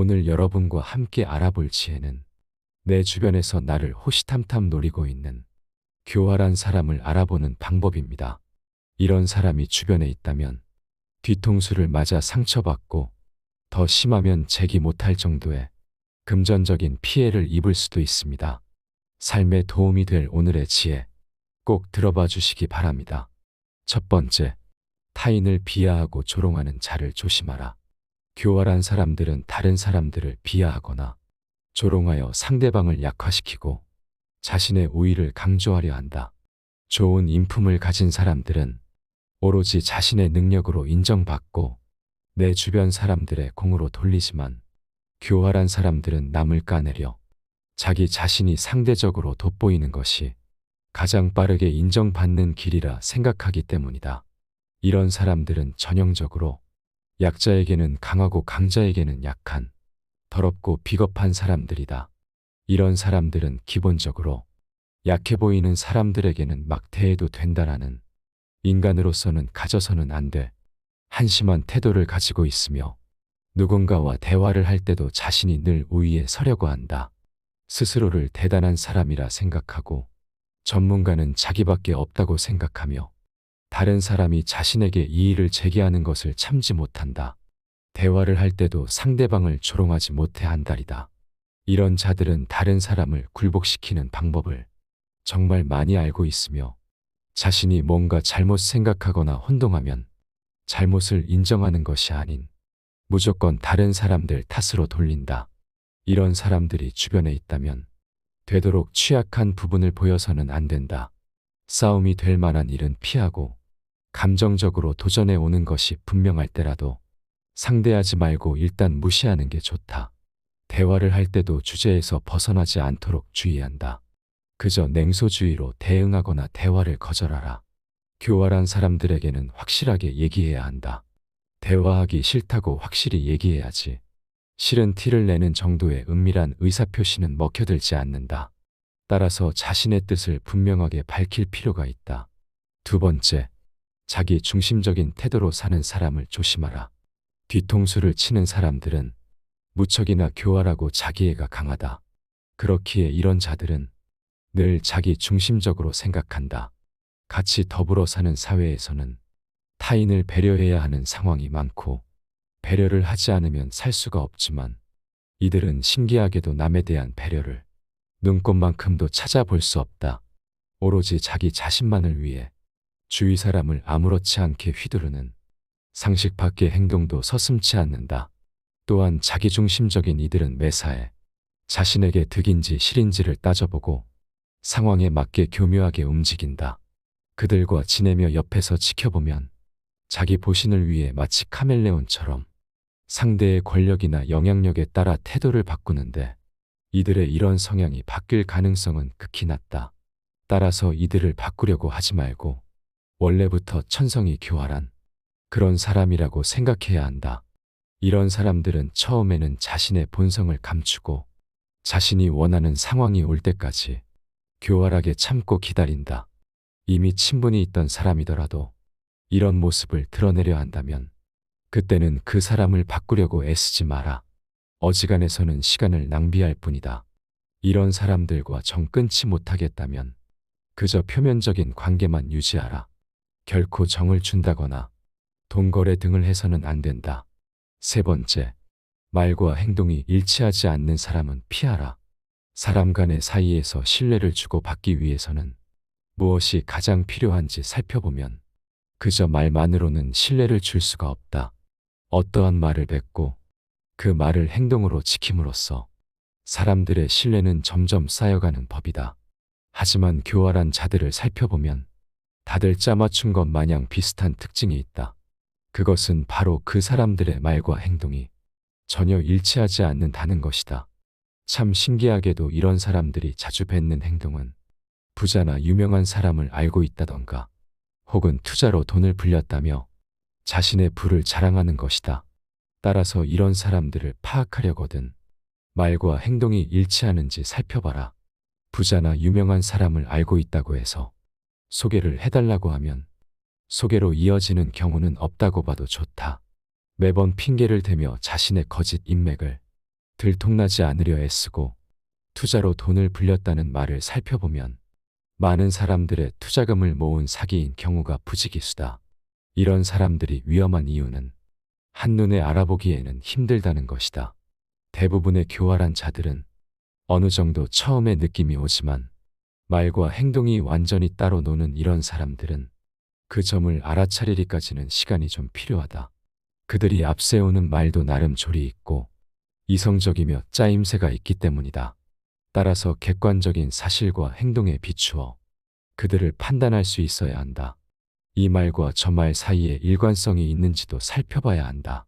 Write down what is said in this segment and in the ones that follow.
오늘 여러분과 함께 알아볼 지혜는 내 주변에서 나를 호시탐탐 노리고 있는 교활한 사람을 알아보는 방법입니다. 이런 사람이 주변에 있다면 뒤통수를 맞아 상처받고 더 심하면 재기 못할 정도의 금전적인 피해를 입을 수도 있습니다. 삶에 도움이 될 오늘의 지혜 꼭 들어봐 주시기 바랍니다. 첫 번째, 타인을 비하하고 조롱하는 자를 조심하라. 교활한 사람들은 다른 사람들을 비하하거나 조롱하여 상대방을 약화시키고 자신의 우위를 강조하려 한다. 좋은 인품을 가진 사람들은 오로지 자신의 능력으로 인정받고 내 주변 사람들의 공으로 돌리지만 교활한 사람들은 남을 까내려 자기 자신이 상대적으로 돋보이는 것이 가장 빠르게 인정받는 길이라 생각하기 때문이다. 이런 사람들은 전형적으로 약자에게는 강하고 강자에게는 약한 더럽고 비겁한 사람들이다. 이런 사람들은 기본적으로 약해 보이는 사람들에게는 막대해도 된다라는 인간으로서는 가져서는 안 돼. 한심한 태도를 가지고 있으며 누군가와 대화를 할 때도 자신이 늘 우위에 서려고 한다. 스스로를 대단한 사람이라 생각하고 전문가는 자기밖에 없다고 생각하며 다른 사람이 자신에게 이의를 제기하는 것을 참지 못한다. 대화를 할 때도 상대방을 조롱하지 못해 한달이다. 이런 자들은 다른 사람을 굴복시키는 방법을 정말 많이 알고 있으며 자신이 뭔가 잘못 생각하거나 혼동하면 잘못을 인정하는 것이 아닌 무조건 다른 사람들 탓으로 돌린다. 이런 사람들이 주변에 있다면 되도록 취약한 부분을 보여서는 안 된다. 싸움이 될 만한 일은 피하고 감정적으로 도전해 오는 것이 분명할 때라도 상대하지 말고 일단 무시하는 게 좋다. 대화를 할 때도 주제에서 벗어나지 않도록 주의한다. 그저 냉소주의로 대응하거나 대화를 거절하라. 교활한 사람들에게는 확실하게 얘기해야 한다. 대화하기 싫다고 확실히 얘기해야지. 싫은 티를 내는 정도의 은밀한 의사표시는 먹혀들지 않는다. 따라서 자신의 뜻을 분명하게 밝힐 필요가 있다. 두 번째, 자기 중심적인 태도로 사는 사람을 조심하라. 뒤통수를 치는 사람들은 무척이나 교활하고 자기애가 강하다. 그렇기에 이런 자들은 늘 자기 중심적으로 생각한다. 같이 더불어 사는 사회에서는 타인을 배려해야 하는 상황이 많고 배려를 하지 않으면 살 수가 없지만 이들은 신기하게도 남에 대한 배려를 눈꽃만큼도 찾아볼 수 없다. 오로지 자기 자신만을 위해 주위 사람을 아무렇지 않게 휘두르는 상식 밖의 행동도 서슴치 않는다. 또한 자기중심적인 이들은 매사에 자신에게 득인지 실인지를 따져보고 상황에 맞게 교묘하게 움직인다. 그들과 지내며 옆에서 지켜보면 자기 보신을 위해 마치 카멜레온처럼 상대의 권력이나 영향력에 따라 태도를 바꾸는데 이들의 이런 성향이 바뀔 가능성은 극히 낮다. 따라서 이들을 바꾸려고 하지 말고 원래부터 천성이 교활한 그런 사람이라고 생각해야 한다. 이런 사람들은 처음에는 자신의 본성을 감추고 자신이 원하는 상황이 올 때까지 교활하게 참고 기다린다. 이미 친분이 있던 사람이더라도 이런 모습을 드러내려 한다면 그때는 그 사람을 바꾸려고 애쓰지 마라. 어지간해서는 시간을 낭비할 뿐이다. 이런 사람들과 정 끊지 못하겠다면 그저 표면적인 관계만 유지하라. 결코 정을 준다거나 돈거래 등을 해서는 안 된다. 세 번째, 말과 행동이 일치하지 않는 사람은 피하라. 사람 간의 사이에서 신뢰를 주고 받기 위해서는 무엇이 가장 필요한지 살펴보면 그저 말만으로는 신뢰를 줄 수가 없다. 어떠한 말을 뱉고 그 말을 행동으로 지킴으로써 사람들의 신뢰는 점점 쌓여가는 법이다. 하지만 교활한 자들을 살펴보면 다들 짜맞춘 것 마냥 비슷한 특징이 있다. 그것은 바로 그 사람들의 말과 행동이 전혀 일치하지 않는다는 것이다. 참 신기하게도 이런 사람들이 자주 뱉는 행동은 부자나 유명한 사람을 알고 있다던가 혹은 투자로 돈을 불렸다며 자신의 부를 자랑하는 것이다. 따라서 이런 사람들을 파악하려거든 말과 행동이 일치하는지 살펴봐라. 부자나 유명한 사람을 알고 있다고 해서 소개를 해달라고 하면 소개로 이어지는 경우는 없다고 봐도 좋다. 매번 핑계를 대며 자신의 거짓 인맥을 들통나지 않으려 애쓰고 투자로 돈을 불렸다는 말을 살펴보면 많은 사람들의 투자금을 모은 사기인 경우가 부지기수다. 이런 사람들이 위험한 이유는 한눈에 알아보기에는 힘들다는 것이다. 대부분의 교활한 자들은 어느 정도 처음에 느낌이 오지만 말과 행동이 완전히 따로 노는 이런 사람들은 그 점을 알아차리기까지는 시간이 좀 필요하다. 그들이 앞세우는 말도 나름 조리 있고 이성적이며 짜임새가 있기 때문이다. 따라서 객관적인 사실과 행동에 비추어 그들을 판단할 수 있어야 한다. 이 말과 저 말 사이에 일관성이 있는지도 살펴봐야 한다.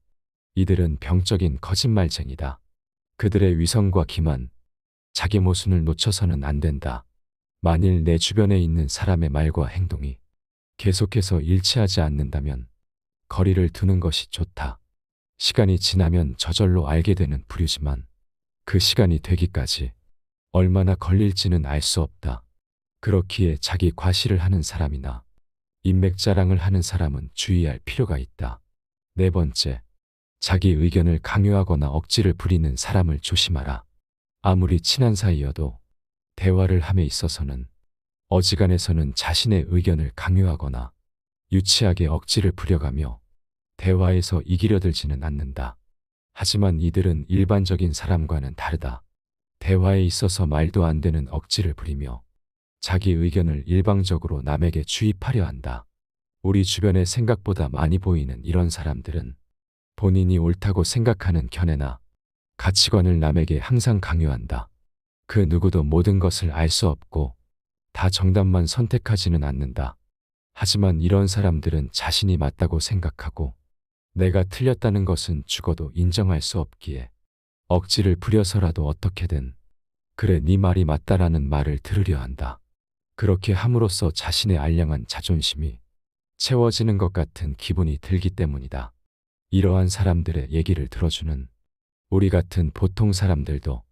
이들은 병적인 거짓말쟁이다. 그들의 위성과 기만, 자기 모순을 놓쳐서는 안 된다. 만일 내 주변에 있는 사람의 말과 행동이 계속해서 일치하지 않는다면 거리를 두는 것이 좋다. 시간이 지나면 저절로 알게 되는 부류지만 그 시간이 되기까지 얼마나 걸릴지는 알 수 없다. 그렇기에 자기 과시를 하는 사람이나 인맥 자랑을 하는 사람은 주의할 필요가 있다. 네 번째, 자기 의견을 강요하거나 억지를 부리는 사람을 조심하라. 아무리 친한 사이여도 대화를 함에 있어서는 어지간해서는 자신의 의견을 강요하거나 유치하게 억지를 부려가며 대화에서 이기려 들지는 않는다. 하지만 이들은 일반적인 사람과는 다르다. 대화에 있어서 말도 안 되는 억지를 부리며 자기 의견을 일방적으로 남에게 주입하려 한다. 우리 주변에 생각보다 많이 보이는 이런 사람들은 본인이 옳다고 생각하는 견해나 가치관을 남에게 항상 강요한다. 그 누구도 모든 것을 알 수 없고 다 정답만 선택하지는 않는다. 하지만 이런 사람들은 자신이 맞다고 생각하고 내가 틀렸다는 것은 죽어도 인정할 수 없기에 억지를 부려서라도 어떻게든 그래 네 말이 맞다라는 말을 들으려 한다. 그렇게 함으로써 자신의 알량한 자존심이 채워지는 것 같은 기분이 들기 때문이다. 이러한 사람들의 얘기를 들어주는 우리 같은 보통 사람들도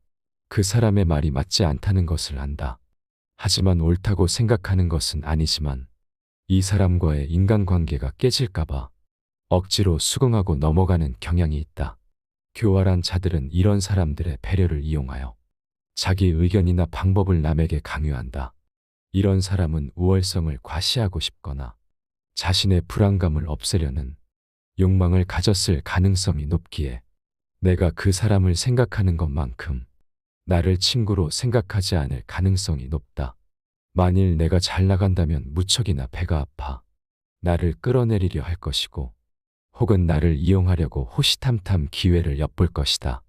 그 사람의 말이 맞지 않다는 것을 안다. 하지만 옳다고 생각하는 것은 아니지만 이 사람과의 인간관계가 깨질까봐 억지로 수긍하고 넘어가는 경향이 있다. 교활한 자들은 이런 사람들의 배려를 이용하여 자기 의견이나 방법을 남에게 강요한다. 이런 사람은 우월성을 과시하고 싶거나 자신의 불안감을 없애려는 욕망을 가졌을 가능성이 높기에 내가 그 사람을 생각하는 것만큼 나를 친구로 생각하지 않을 가능성이 높다. 만일 내가 잘 나간다면 무척이나 배가 아파 나를 끌어내리려 할 것이고 혹은 나를 이용하려고 호시탐탐 기회를 엿볼 것이다.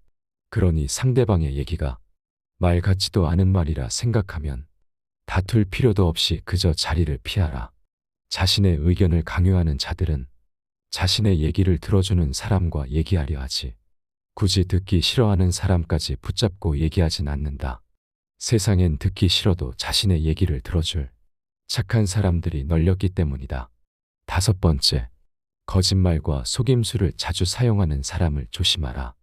그러니 상대방의 얘기가 말 같지도 않은 말이라 생각하면 다툴 필요도 없이 그저 자리를 피하라. 자신의 의견을 강요하는 자들은 자신의 얘기를 들어주는 사람과 얘기하려 하지. 굳이 듣기 싫어하는 사람까지 붙잡고 얘기하진 않는다. 세상엔 듣기 싫어도 자신의 얘기를 들어줄 착한 사람들이 널렸기 때문이다. 다섯 번째, 거짓말과 속임수를 자주 사용하는 사람을 조심하라.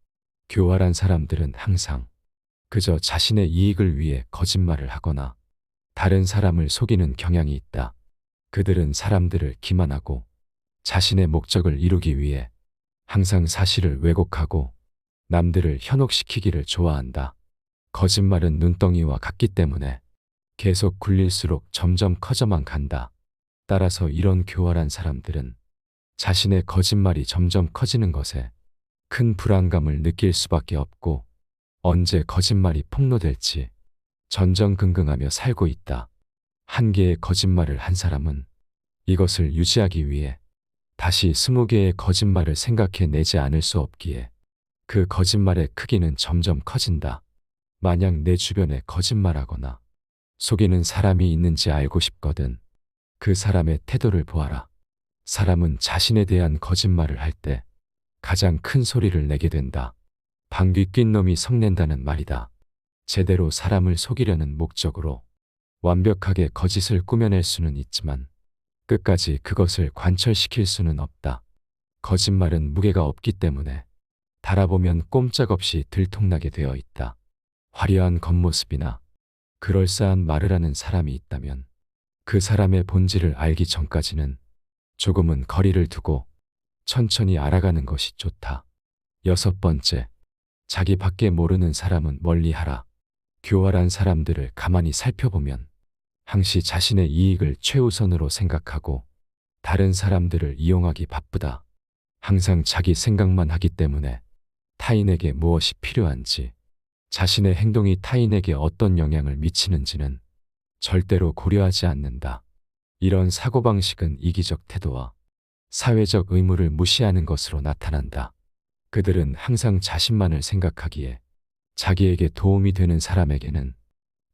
교활한 사람들은 항상 그저 자신의 이익을 위해 거짓말을 하거나 다른 사람을 속이는 경향이 있다. 그들은 사람들을 기만하고 자신의 목적을 이루기 위해 항상 사실을 왜곡하고 남들을 현혹시키기를 좋아한다. 거짓말은 눈덩이와 같기 때문에 계속 굴릴수록 점점 커져만 간다. 따라서 이런 교활한 사람들은 자신의 거짓말이 점점 커지는 것에 큰 불안감을 느낄 수밖에 없고 언제 거짓말이 폭로될지 전전긍긍하며 살고 있다. 한 개의 거짓말을 한 사람은 이것을 유지하기 위해 다시 스무 개의 거짓말을 생각해 내지 않을 수 없기에 그 거짓말의 크기는 점점 커진다. 만약 내 주변에 거짓말하거나 속이는 사람이 있는지 알고 싶거든 그 사람의 태도를 보아라. 사람은 자신에 대한 거짓말을 할 때 가장 큰 소리를 내게 된다. 방귀 낀 놈이 성낸다는 말이다. 제대로 사람을 속이려는 목적으로 완벽하게 거짓을 꾸며낼 수는 있지만 끝까지 그것을 관철시킬 수는 없다. 거짓말은 무게가 없기 때문에 달아보면 꼼짝없이 들통나게 되어 있다. 화려한 겉모습이나 그럴싸한 말을 하는 사람이 있다면 그 사람의 본질을 알기 전까지는 조금은 거리를 두고 천천히 알아가는 것이 좋다. 여섯 번째, 자기 밖에 모르는 사람은 멀리 하라. 교활한 사람들을 가만히 살펴보면 항시 자신의 이익을 최우선으로 생각하고 다른 사람들을 이용하기 바쁘다. 항상 자기 생각만 하기 때문에 타인에게 무엇이 필요한지, 자신의 행동이 타인에게 어떤 영향을 미치는지는 절대로 고려하지 않는다. 이런 사고방식은 이기적 태도와 사회적 의무를 무시하는 것으로 나타난다. 그들은 항상 자신만을 생각하기에 자기에게 도움이 되는 사람에게는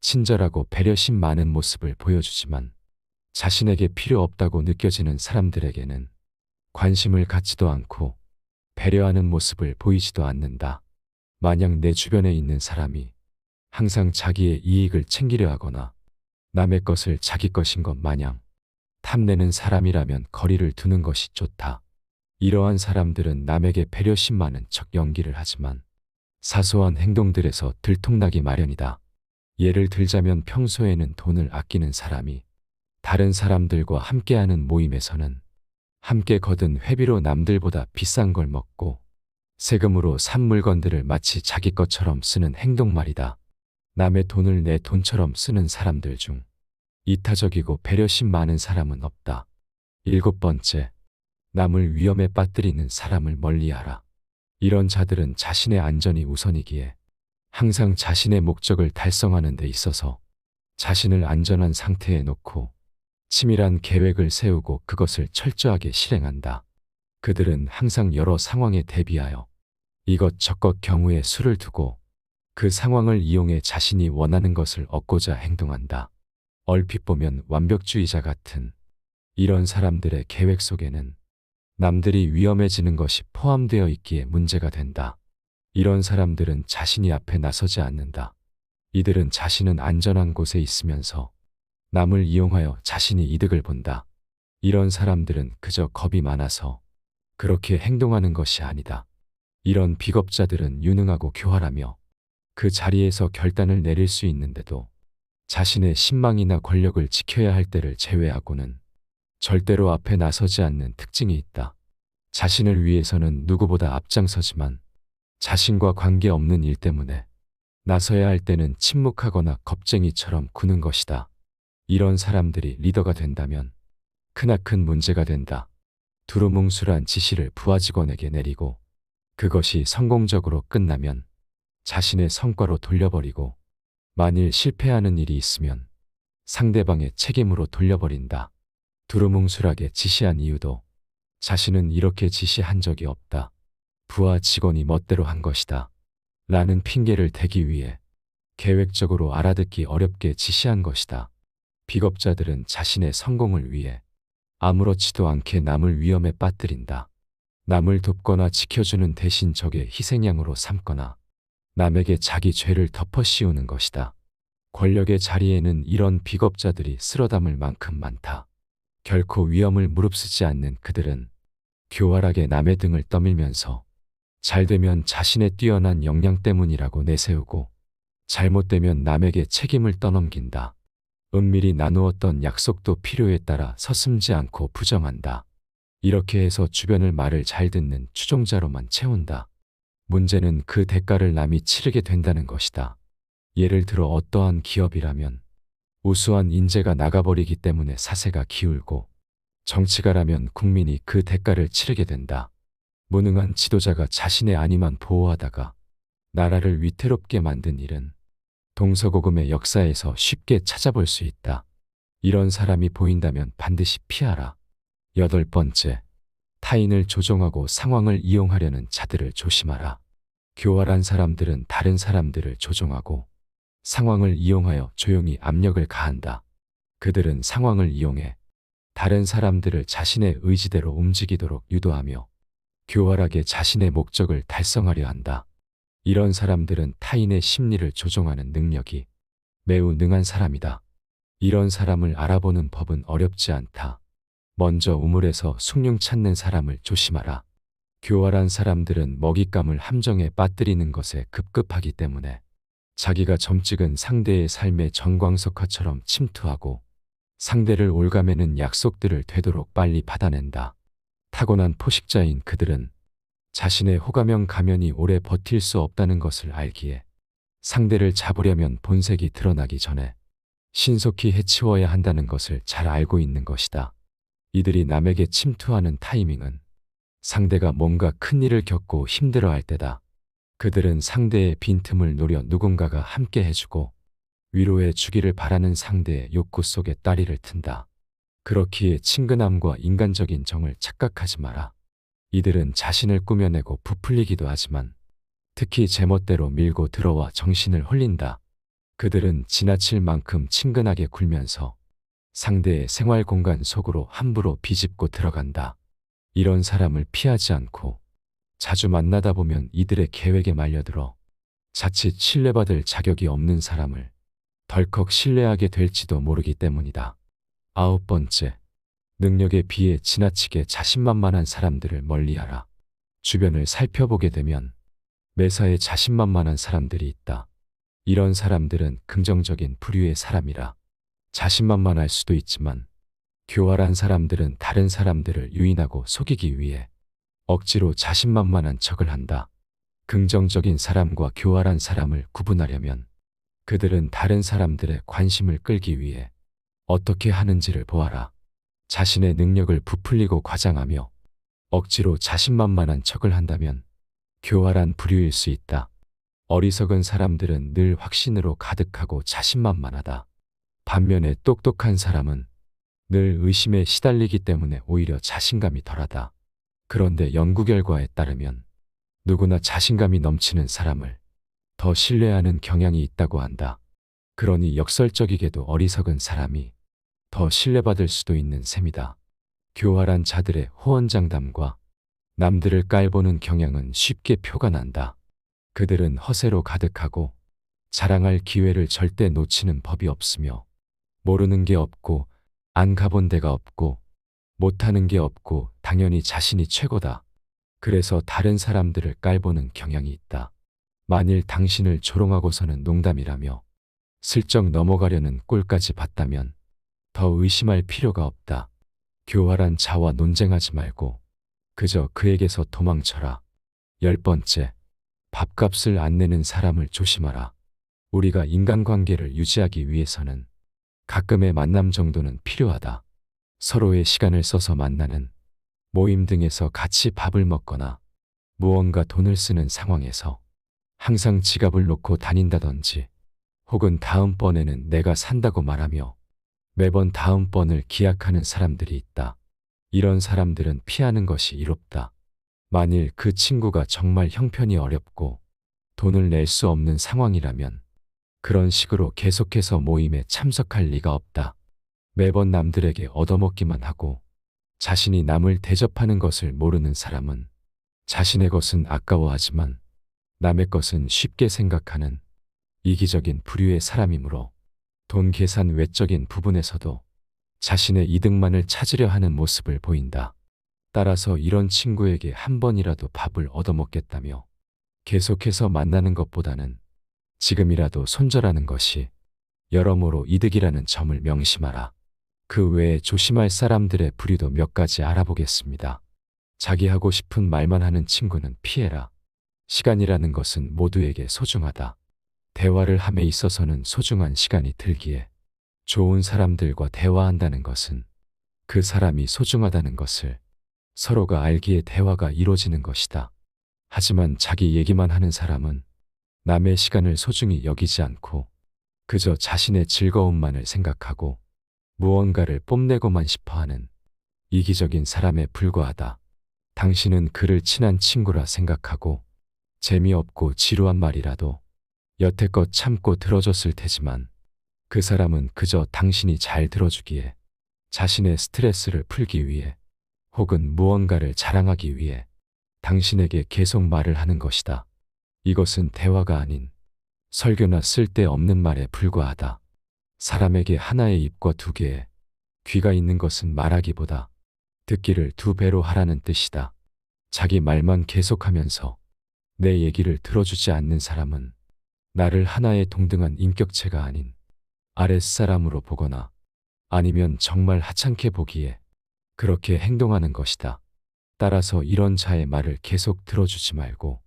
친절하고 배려심 많은 모습을 보여주지만 자신에게 필요 없다고 느껴지는 사람들에게는 관심을 갖지도 않고 배려하는 모습을 보이지도 않는다. 만약 내 주변에 있는 사람이 항상 자기의 이익을 챙기려 하거나 남의 것을 자기 것인 것 마냥 탐내는 사람이라면 거리를 두는 것이 좋다. 이러한 사람들은 남에게 배려심 많은 척 연기를 하지만 사소한 행동들에서 들통나기 마련이다. 예를 들자면 평소에는 돈을 아끼는 사람이 다른 사람들과 함께하는 모임에서는 함께 거둔 회비로 남들보다 비싼 걸 먹고 세금으로 산 물건들을 마치 자기 것처럼 쓰는 행동 말이다. 남의 돈을 내 돈처럼 쓰는 사람들 중 이타적이고 배려심 많은 사람은 없다. 일곱 번째, 남을 위험에 빠뜨리는 사람을 멀리하라. 이런 자들은 자신의 안전이 우선이기에 항상 자신의 목적을 달성하는 데 있어서 자신을 안전한 상태에 놓고 치밀한 계획을 세우고 그것을 철저하게 실행한다. 그들은 항상 여러 상황에 대비하여 이것저것 경우에 수를 두고 그 상황을 이용해 자신이 원하는 것을 얻고자 행동한다. 얼핏 보면 완벽주의자 같은 이런 사람들의 계획 속에는 남들이 위험해지는 것이 포함되어 있기에 문제가 된다. 이런 사람들은 자신이 앞에 나서지 않는다. 이들은 자신은 안전한 곳에 있으면서 남을 이용하여 자신이 이득을 본다. 이런 사람들은 그저 겁이 많아서 그렇게 행동하는 것이 아니다. 이런 비겁자들은 유능하고 교활하며 그 자리에서 결단을 내릴 수 있는데도 자신의 신망이나 권력을 지켜야 할 때를 제외하고는 절대로 앞에 나서지 않는 특징이 있다. 자신을 위해서는 누구보다 앞장서지만 자신과 관계없는 일 때문에 나서야 할 때는 침묵하거나 겁쟁이처럼 구는 것이다. 이런 사람들이 리더가 된다면 크나큰 문제가 된다. 두루뭉술한 지시를 부하 직원에게 내리고 그것이 성공적으로 끝나면 자신의 성과로 돌려버리고 만일 실패하는 일이 있으면 상대방의 책임으로 돌려버린다. 두루뭉술하게 지시한 이유도 자신은 이렇게 지시한 적이 없다. 부하 직원이 멋대로 한 것이다. 라는 핑계를 대기 위해 계획적으로 알아듣기 어렵게 지시한 것이다. 비겁자들은 자신의 성공을 위해 아무렇지도 않게 남을 위험에 빠뜨린다. 남을 돕거나 지켜주는 대신 적의 희생양으로 삼거나 남에게 자기 죄를 덮어 씌우는 것이다. 권력의 자리에는 이런 비겁자들이 쓸어담을 만큼 많다. 결코 위험을 무릅쓰지 않는 그들은 교활하게 남의 등을 떠밀면서 잘되면 자신의 뛰어난 역량 때문이라고 내세우고 잘못되면 남에게 책임을 떠넘긴다. 은밀히 나누었던 약속도 필요에 따라 서슴지 않고 부정한다. 이렇게 해서 주변을 말을 잘 듣는 추종자로만 채운다. 문제는 그 대가를 남이 치르게 된다는 것이다. 예를 들어 어떠한 기업이라면 우수한 인재가 나가버리기 때문에 사세가 기울고 정치가라면 국민이 그 대가를 치르게 된다. 무능한 지도자가 자신의 안위만 보호하다가 나라를 위태롭게 만든 일은 동서고금의 역사에서 쉽게 찾아볼 수 있다. 이런 사람이 보인다면 반드시 피하라. 여덟 번째, 타인을 조종하고 상황을 이용하려는 자들을 조심하라. 교활한 사람들은 다른 사람들을 조종하고 상황을 이용하여 조용히 압력을 가한다. 그들은 상황을 이용해 다른 사람들을 자신의 의지대로 움직이도록 유도하며 교활하게 자신의 목적을 달성하려 한다. 이런 사람들은 타인의 심리를 조종하는 능력이 매우 능한 사람이다. 이런 사람을 알아보는 법은 어렵지 않다. 먼저 우물에서 숭늉 찾는 사람을 조심하라. 교활한 사람들은 먹잇감을 함정에 빠뜨리는 것에 급급하기 때문에 자기가 점찍은 상대의 삶에 전광석화처럼 침투하고 상대를 올가매는 약속들을 되도록 빨리 받아낸다. 타고난 포식자인 그들은 자신의 호감형 가면이 오래 버틸 수 없다는 것을 알기에 상대를 잡으려면 본색이 드러나기 전에 신속히 해치워야 한다는 것을 잘 알고 있는 것이다. 이들이 남에게 침투하는 타이밍은 상대가 뭔가 큰 일을 겪고 힘들어할 때다. 그들은 상대의 빈틈을 노려 누군가가 함께 해주고 위로해 주기를 바라는 상대의 욕구 속에 따리를 튼다. 그렇기에 친근함과 인간적인 정을 착각하지 마라. 이들은 자신을 꾸며내고 부풀리기도 하지만 특히 제멋대로 밀고 들어와 정신을 홀린다. 그들은 지나칠 만큼 친근하게 굴면서 상대의 생활 공간 속으로 함부로 비집고 들어간다. 이런 사람을 피하지 않고 자주 만나다 보면 이들의 계획에 말려들어 자칫 신뢰받을 자격이 없는 사람을 덜컥 신뢰하게 될지도 모르기 때문이다. 아홉 번째, 능력에 비해 지나치게 자신만만한 사람들을 멀리하라. 주변을 살펴보게 되면 매사에 자신만만한 사람들이 있다. 이런 사람들은 긍정적인 부류의 사람이라 자신만만할 수도 있지만 교활한 사람들은 다른 사람들을 유인하고 속이기 위해 억지로 자신만만한 척을 한다. 긍정적인 사람과 교활한 사람을 구분하려면 그들은 다른 사람들의 관심을 끌기 위해 어떻게 하는지를 보아라. 자신의 능력을 부풀리고 과장하며 억지로 자신만만한 척을 한다면 교활한 부류일 수 있다. 어리석은 사람들은 늘 확신으로 가득하고 자신만만하다. 반면에 똑똑한 사람은 늘 의심에 시달리기 때문에 오히려 자신감이 덜하다. 그런데 연구 결과에 따르면 누구나 자신감이 넘치는 사람을 더 신뢰하는 경향이 있다고 한다. 그러니 역설적이게도 어리석은 사람이 더 신뢰받을 수도 있는 셈이다. 교활한 자들의 호언장담과 남들을 깔보는 경향은 쉽게 표가 난다. 그들은 허세로 가득하고 자랑할 기회를 절대 놓치는 법이 없으며 모르는 게 없고 안 가본 데가 없고 못하는 게 없고 당연히 자신이 최고다. 그래서 다른 사람들을 깔보는 경향이 있다. 만일 당신을 조롱하고서는 농담이라며 슬쩍 넘어가려는 꼴까지 봤다면 더 의심할 필요가 없다. 교활한 자와 논쟁하지 말고 그저 그에게서 도망쳐라. 열 번째, 밥값을 안 내는 사람을 조심하라. 우리가 인간관계를 유지하기 위해서는 가끔의 만남 정도는 필요하다. 서로의 시간을 써서 만나는 모임 등에서 같이 밥을 먹거나 무언가 돈을 쓰는 상황에서 항상 지갑을 놓고 다닌다든지 혹은 다음번에는 내가 산다고 말하며 매번 다음번을 기약하는 사람들이 있다. 이런 사람들은 피하는 것이 이롭다. 만일 그 친구가 정말 형편이 어렵고 돈을 낼 수 없는 상황이라면 그런 식으로 계속해서 모임에 참석할 리가 없다. 매번 남들에게 얻어먹기만 하고 자신이 남을 대접하는 것을 모르는 사람은 자신의 것은 아까워하지만 남의 것은 쉽게 생각하는 이기적인 부류의 사람이므로 돈 계산 외적인 부분에서도 자신의 이득만을 찾으려 하는 모습을 보인다. 따라서 이런 친구에게 한 번이라도 밥을 얻어먹겠다며 계속해서 만나는 것보다는 지금이라도 손절하는 것이 여러모로 이득이라는 점을 명심하라. 그 외에 조심할 사람들의 부류도 몇 가지 알아보겠습니다. 자기 하고 싶은 말만 하는 친구는 피해라. 시간이라는 것은 모두에게 소중하다. 대화를 함에 있어서는 소중한 시간이 들기에 좋은 사람들과 대화한다는 것은 그 사람이 소중하다는 것을 서로가 알기에 대화가 이루어지는 것이다. 하지만 자기 얘기만 하는 사람은 남의 시간을 소중히 여기지 않고 그저 자신의 즐거움만을 생각하고 무언가를 뽐내고만 싶어 하는 이기적인 사람에 불과하다. 당신은 그를 친한 친구라 생각하고 재미없고 지루한 말이라도 여태껏 참고 들어줬을 테지만 그 사람은 그저 당신이 잘 들어주기에 자신의 스트레스를 풀기 위해 혹은 무언가를 자랑하기 위해 당신에게 계속 말을 하는 것이다. 이것은 대화가 아닌 설교나 쓸데없는 말에 불과하다. 사람에게 하나의 입과 두 개의 귀가 있는 것은 말하기보다 듣기를 두 배로 하라는 뜻이다. 자기 말만 계속하면서 내 얘기를 들어주지 않는 사람은 나를 하나의 동등한 인격체가 아닌 아랫사람으로 보거나 아니면 정말 하찮게 보기에 그렇게 행동하는 것이다. 따라서 이런 자의 말을 계속 들어주지 말고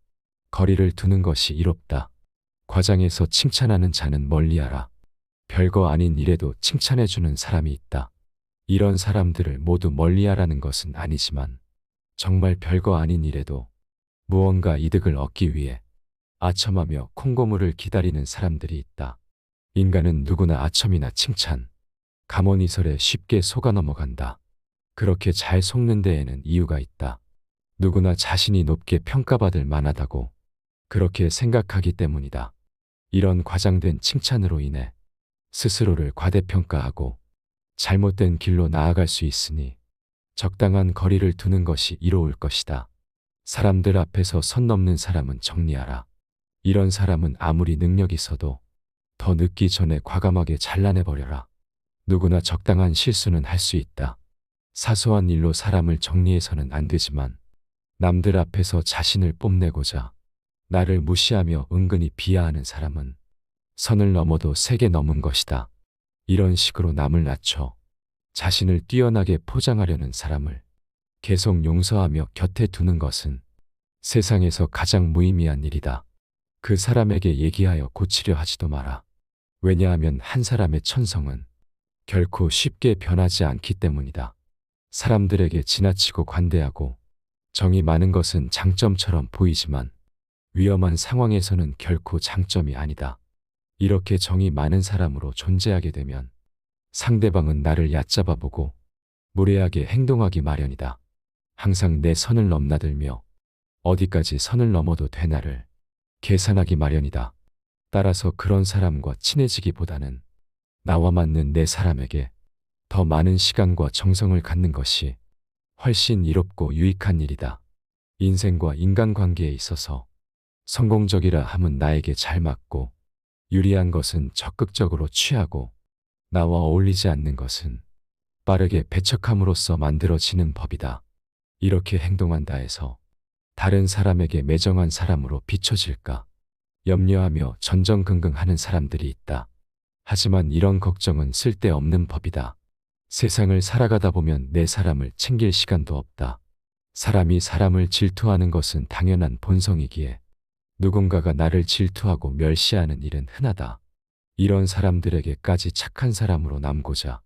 거리를 두는 것이 이롭다. 과장해서 칭찬하는 자는 멀리하라. 별거 아닌 일에도 칭찬해주는 사람이 있다. 이런 사람들을 모두 멀리하라는 것은 아니지만 정말 별거 아닌 일에도 무언가 이득을 얻기 위해 아첨하며 콩고물을 기다리는 사람들이 있다. 인간은 누구나 아첨이나 칭찬, 감언이설에 쉽게 속아 넘어간다. 그렇게 잘 속는 데에는 이유가 있다. 누구나 자신이 높게 평가받을 만하다고 그렇게 생각하기 때문이다. 이런 과장된 칭찬으로 인해 스스로를 과대평가하고 잘못된 길로 나아갈 수 있으니 적당한 거리를 두는 것이 이로울 것이다. 사람들 앞에서 선 넘는 사람은 정리하라. 이런 사람은 아무리 능력 있어도 더 늦기 전에 과감하게 잘라내버려라. 누구나 적당한 실수는 할 수 있다. 사소한 일로 사람을 정리해서는 안 되지만 남들 앞에서 자신을 뽐내고자 나를 무시하며 은근히 비하하는 사람은 선을 넘어도 세게 넘은 것이다. 이런 식으로 남을 낮춰 자신을 뛰어나게 포장하려는 사람을 계속 용서하며 곁에 두는 것은 세상에서 가장 무의미한 일이다. 그 사람에게 얘기하여 고치려 하지도 마라. 왜냐하면 한 사람의 천성은 결코 쉽게 변하지 않기 때문이다. 사람들에게 지나치고 관대하고 정이 많은 것은 장점처럼 보이지만 위험한 상황에서는 결코 장점이 아니다. 이렇게 정이 많은 사람으로 존재하게 되면 상대방은 나를 얕잡아 보고 무례하게 행동하기 마련이다. 항상 내 선을 넘나들며 어디까지 선을 넘어도 되나를 계산하기 마련이다. 따라서 그런 사람과 친해지기보다는 나와 맞는 내 사람에게 더 많은 시간과 정성을 갖는 것이 훨씬 이롭고 유익한 일이다. 인생과 인간관계에 있어서 성공적이라 함은 나에게 잘 맞고 유리한 것은 적극적으로 취하고 나와 어울리지 않는 것은 빠르게 배척함으로써 만들어지는 법이다. 이렇게 행동한다 해서 다른 사람에게 매정한 사람으로 비춰질까 염려하며 전전긍긍하는 사람들이 있다. 하지만 이런 걱정은 쓸데없는 법이다. 세상을 살아가다 보면 내 사람을 챙길 시간도 없다. 사람이 사람을 질투하는 것은 당연한 본성이기에 누군가가 나를 질투하고 멸시하는 일은 흔하다. 이런 사람들에게까지 착한 사람으로 남고자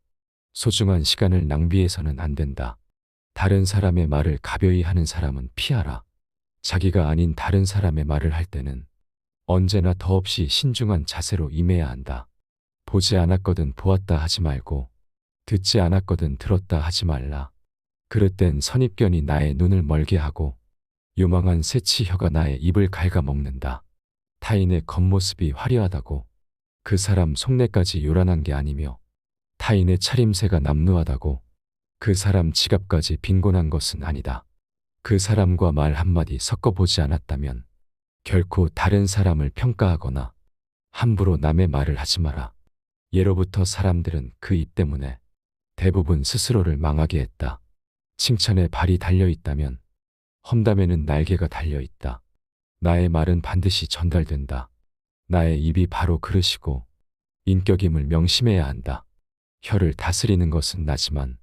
소중한 시간을 낭비해서는 안 된다. 다른 사람의 말을 가벼이 하는 사람은 피하라. 자기가 아닌 다른 사람의 말을 할 때는 언제나 더없이 신중한 자세로 임해야 한다. 보지 않았거든 보았다 하지 말고 듣지 않았거든 들었다 하지 말라. 그릇된 선입견이 나의 눈을 멀게 하고 요망한 새치혀가 나의 입을 갉아먹는다. 타인의 겉모습이 화려하다고 그 사람 속내까지 요란한 게 아니며 타인의 차림새가 남루하다고 그 사람 지갑까지 빈곤한 것은 아니다. 그 사람과 말 한마디 섞어보지 않았다면 결코 다른 사람을 평가하거나 함부로 남의 말을 하지 마라. 예로부터 사람들은 그 입 때문에 대부분 스스로를 망하게 했다. 칭찬에 발이 달려 있다면 험담에는 날개가 달려 있다. 나의 말은 반드시 전달된다. 나의 입이 바로 그릇이고 인격임을 명심해야 한다. 혀를 다스리는 것은 나지만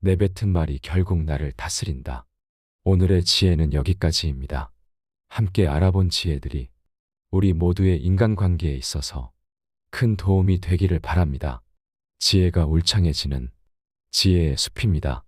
내뱉은 말이 결국 나를 다스린다. 오늘의 지혜는 여기까지입니다. 함께 알아본 지혜들이 우리 모두의 인간관계에 있어서 큰 도움이 되기를 바랍니다. 지혜가 울창해지는 지혜의 숲입니다.